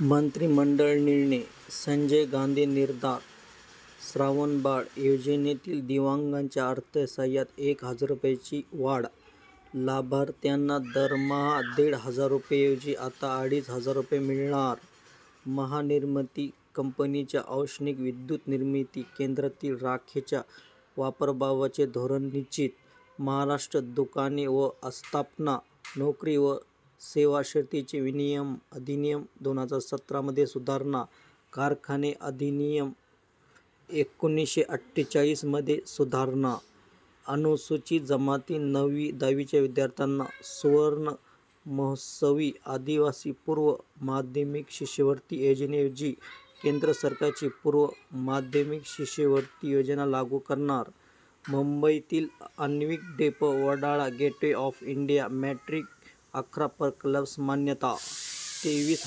मंत्रिमंडळ निर्णय संजय गांधी निर्धार श्रावणबाळ योजनेतील दिव्यांगांच्या अर्थसहाय्यात एक हजार रुपयांची वाढ लाभार्थ्यांना दरमहा दीड हजार रुपयेऐवजी आता अडीच हजार रुपये मिळणार महानिर्मिती कंपनीच्या औष्णिक विद्युत निर्मिती केंद्रातील राखेच्या वापराबाबतचे धोरण निश्चित महाराष्ट्र दुकाने व आस्थापना नोकरी व सेवा क्षमतेचे विनियमन अधिनियम दोन हजार सतरामध्ये सुधारणा कारखाने अधिनियम एकोणीसशे अठ्ठेचाळीसमध्ये सुधारणा अनुसूचित जमाती नववी दहावीच्या विद्यार्थ्यांना सुवर्ण महोत्सवी आदिवासी पूर्व माध्यमिक शिष्यवृत्ती योजनेऐवजी केंद्र सरकारची पूर्व माध्यमिक शिष्यवृत्ती योजना लागू करणार. मुंबईतील आण्विक depot Wadala gateway of India metro अकरा प्रकल्पास मान्यता तेवीस